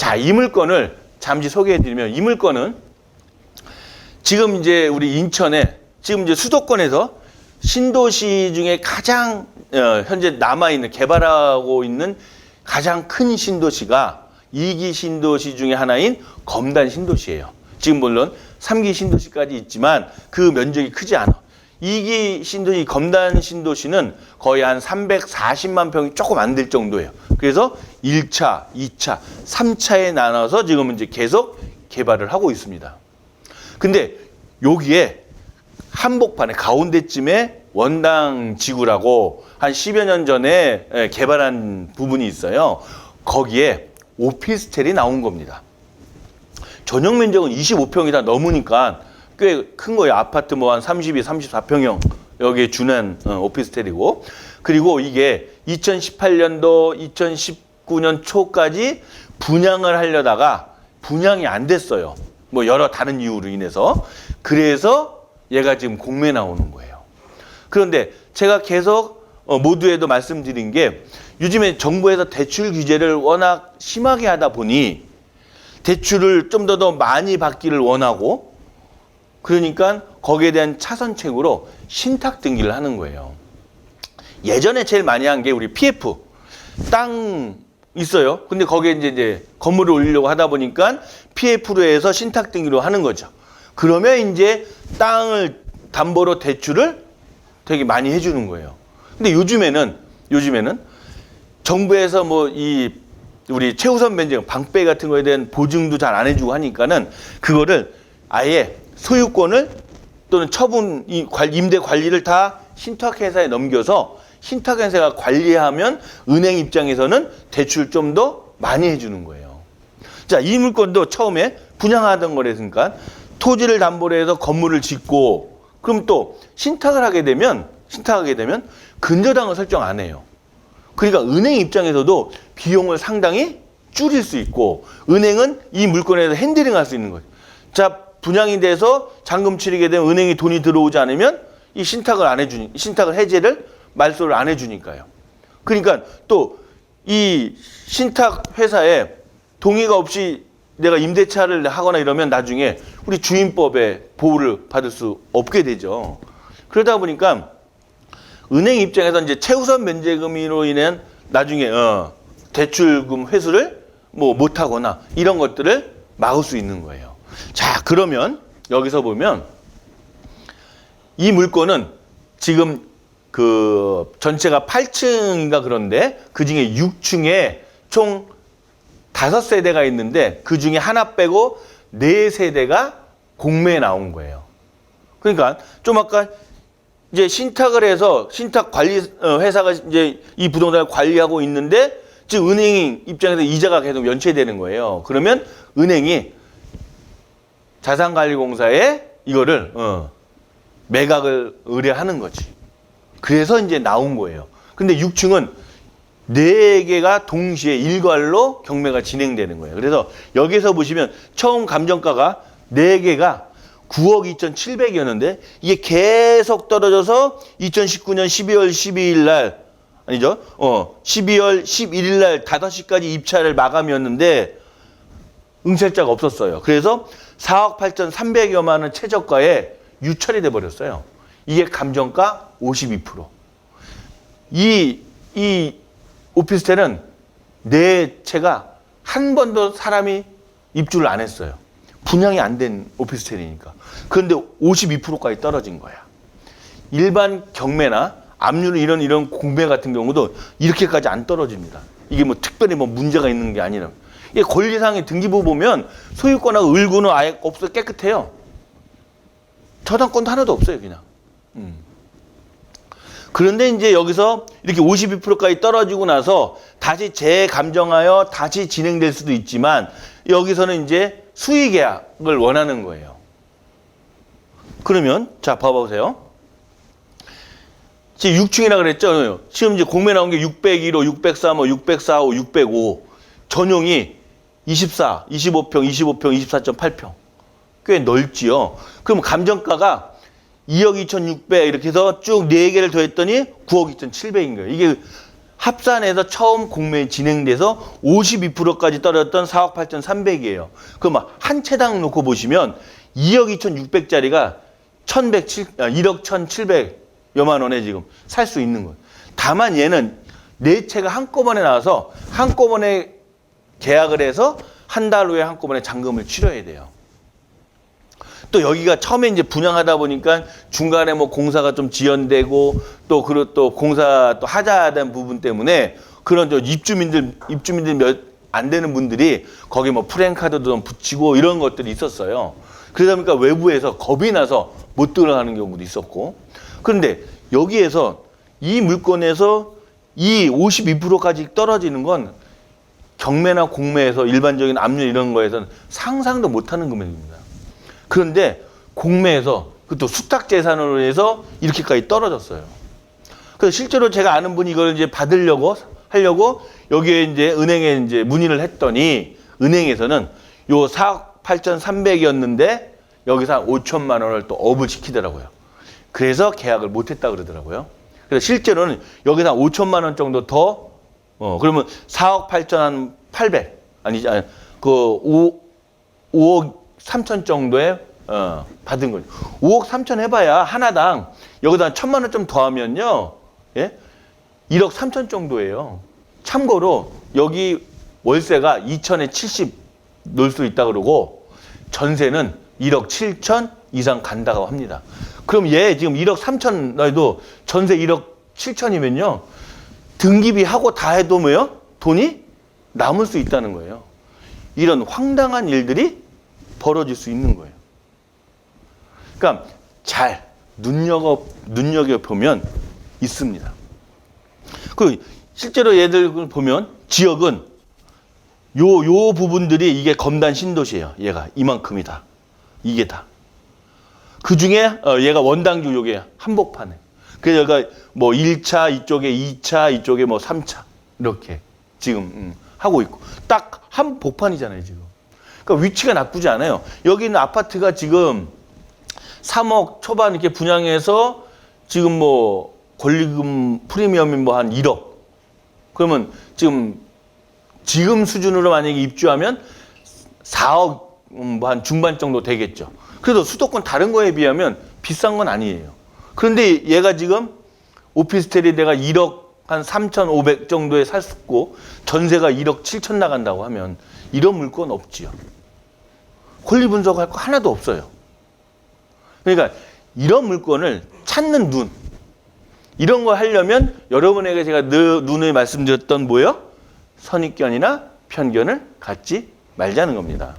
자, 이 물건을 잠시 소개해 드리면 이 물건은 지금 이제 우리 인천에 지금 이제 수도권에서 신도시 중에 가장 어, 현재 남아 있는 개발하고 있는 가장 큰 신도시가 이기 신도시 중에 하나인 검단 신도시예요. 지금 물론 삼기 신도시까지 있지만 그 면적이 크지 않아. 이기 신도시, 검단 신도시는 거의 한 340만 평이 조금 안 될 정도예요. 그래서 1차, 2차, 3차에 나눠서 지금 이제 계속 개발을 하고 있습니다. 근데 여기에 한복판에 가운데쯤에 원당 지구라고 한 10여 년 전에 예, 개발한 부분이 있어요. 거기에 오피스텔이 나온 겁니다. 전용 면적은 25평이 다 넘으니까 꽤 큰 거예요. 아파트 뭐 한 32, 34평형 여기에 준한 어, 오피스텔이고 그리고 이게 2018년도, 2019년 초까지 분양을 하려다가 분양이 안 됐어요. 뭐 여러 다른 이유로 인해서 그래서 얘가 지금 공매 나오는 거예요. 그런데 제가 계속 어, 모두에도 말씀드린 게 요즘에 정부에서 대출 규제를 워낙 심하게 하다 보니 대출을 좀 더 더 많이 받기를 원하고 그러니까 거기에 대한 차선책으로 신탁 등기를 하는 거예요. 예전에 제일 많이 한 게 우리 PF 땅 있어요. 근데 거기에 이제, 이제 건물을 올리려고 하다 보니까 PF로 해서 신탁 등기로 하는 거죠. 그러면 이제 땅을 담보로 대출을 되게 많이 해주는 거예요. 근데 요즘에는 요즘에는 정부에서 뭐 이 우리 최우선 변경 방배 같은 거에 대한 보증도 잘 안 해주고 하니까는 그거를 아예 소유권을 또는 처분 이 관- 임대 관리를 다 신탁회사에 넘겨서 신탁회사가 관리하면 은행 입장에서는 대출 좀 더 많이 해주는 거예요. 자, 이 물건도 처음에 분양하던 거랬으니까 토지를 담보로 해서 건물을 짓고 그럼 또 신탁을 하게 되면 신탁하게 되면 근저당을 설정 안 해요. 그러니까 은행 입장에서도 비용을 상당히 줄일 수 있고 은행은 이 물건에서 핸들링 할 수 있는 거죠. 자, 분양이 돼서 잔금 치르게 되면 은행이 돈이 들어오지 않으면 이 신탁을 안 해주니 신탁을 해제를 말소를 안 해주니까요. 그러니까 또 이 신탁 회사에 동의가 없이 내가 임대차를 하거나 이러면 나중에 우리 주임법에 보호를 받을 수 없게 되죠. 그러다 보니까 은행 입장에서 이제 최우선 면제금으로 인한 나중에 어, 대출금 회수를 뭐 못하거나 이런 것들을 막을 수 있는 거예요. 자 그러면 여기서 보면 이 물건은 지금 그 전체가 8층인가 그런데 그 중에 6층에 총 다섯 세대가 있는데 그 중에 하나 빼고 네 세대가 공매에 나온 거예요. 그러니까 좀 아까 이제 신탁을 해서 신탁 관리 어, 회사가 이제 이 부동산을 관리하고 있는데 즉 은행 입장에서 이자가 계속 연체되는 거예요. 그러면 은행이 자산관리공사에 이거를 어, 매각을 의뢰하는 거지. 그래서 이제 나온 거예요. 근데 6층은 네 개가 동시에 일괄로 경매가 진행되는 거예요. 그래서 여기서 보시면 처음 감정가가 네 개가 9억 2,700이었는데 이게 계속 떨어져서 2019년 12월 12일 날 아니죠? 어, 12월 11일 날 5시까지 입찰을 마감이었는데 응찰자가 없었어요. 그래서 4억 8,300여만 원 최저가에 유찰이 돼 버렸어요. 이게 감정가 52%. 이, 이 오피스텔은 네 채가 한 번도 사람이 입주를 안 했어요. 분양이 안 된 오피스텔이니까. 그런데 52%까지 떨어진 거야. 일반 경매나 압류 이런 이런 공매 같은 경우도 이렇게까지 안 떨어집니다. 이게 뭐 특별히 뭐 문제가 있는 게 아니라. 이게 권리상의 등기부 보면 소유권하고 을구는 아예 없어 깨끗해요. 저당권도 하나도 없어요, 그냥. 음. 그런데 이제 여기서 이렇게 52%까지 떨어지고 나서 다시 재감정하여 다시 진행될 수도 있지만 여기서는 이제 수의 계약을 원하는 거예요. 그러면 자 봐보세요. 지금 6층이라 그랬죠. 지금 이제 공매 나온 게 601호, 603호, 604호, 605 전용이 24, 25평, 25평, 24.8평 꽤 넓지요. 그럼 감정가가 2억 2,600 이렇게 해서 쭉 4개를 더했더니 9억 2,700인 거예요. 이게 합산해서 처음 공매에 진행돼서 52%까지 떨어졌던 4억 8,300이에요. 그럼 한 채당 놓고 보시면 2억 2,600짜리가 1,107, 아, 1억 1,700여만 원에 지금 살 수 있는 거예요. 다만 얘는 네 채가 한꺼번에 나와서 한꺼번에 계약을 해서 한 달 후에 한꺼번에 잔금을 치러야 돼요. 또 여기가 처음에 이제 분양하다 보니까 중간에 뭐 공사가 좀 지연되고 또 그리고 또 공사 또 하자된 부분 때문에 그런 저 입주민들 입주민들 몇 안 되는 분들이 거기 뭐 프랜카드도 좀 붙이고 이런 것들이 있었어요. 그러다 보니까 외부에서 겁이 나서 못 들어가는 경우도 있었고 그런데 여기에서 이 물건에서 이 52%까지 떨어지는 건 경매나 공매에서 일반적인 압류 이런 거에서는 상상도 못하는 금액입니다. 그런데 공매에서 그것도 수탁 재산으로 해서 이렇게까지 떨어졌어요. 그래서 실제로 제가 아는 분이 이걸 이제 받으려고 하려고 여기에 이제 은행에 이제 문의를 했더니 은행에서는 요 4억 8,300이었는데 여기서 한 5천만 원을 또 업을 시키더라고요. 그래서 계약을 못 했다 그러더라고요. 그래서 실제로는 여기서 한 5천만 원 정도 더 어, 그러면 4억 8천 800 아니지 아니, 그 5, 5억 3천 정도에 어, 받은 거죠. 5억 3천 해봐야 하나당 여기다 천만 원 좀 더하면요, 예, 1억 3천 정도예요. 참고로 여기 월세가 2천에 70 넣을 수 있다 그러고 전세는 1억 7천 이상 간다고 합니다. 그럼 얘 지금 1억 3천 나도 전세 1억 7천이면요 등기비 하고 다 해도 뭐요 돈이 남을 수 있다는 거예요. 이런 황당한 일들이 벌어질 수 있는 거예요. 그러니까 잘 눈여겨 눈여겨 보면 있습니다. 그 실제로 얘들 보면 지역은 요 요 부분들이 이게 검단 신도시예요. 얘가 이만큼이다. 이게 다. 그 중에 어, 얘가 원당주 요게 한복판에. 그래서 얘가 뭐 1차 이쪽에 2차 이쪽에 뭐 3차 이렇게 지금 음, 하고 있고 딱 한 복판이잖아요 지금. 그러니까 위치가 나쁘지 않아요. 여기 있는 아파트가 지금 3억 초반 이렇게 분양해서 지금 뭐 권리금 프리미엄이 뭐 한 1억. 그러면 지금 지금 수준으로 만약에 입주하면 4억 음, 뭐한 중반 정도 되겠죠. 그래도 수도권 다른 거에 비하면 비싼 건 아니에요. 그런데 얘가 지금 오피스텔이 내가 1억 한 3,500 정도에 샀고 전세가 1억 7천 나간다고 하면 이런 물건 없지요. 권리 분석할 거 하나도 없어요. 그러니까 이런 물건을 찾는 눈 이런 거 하려면 여러분에게 제가 늘 눈을 말씀드렸던 뭐요? 선입견이나 편견을 갖지 말자는 겁니다.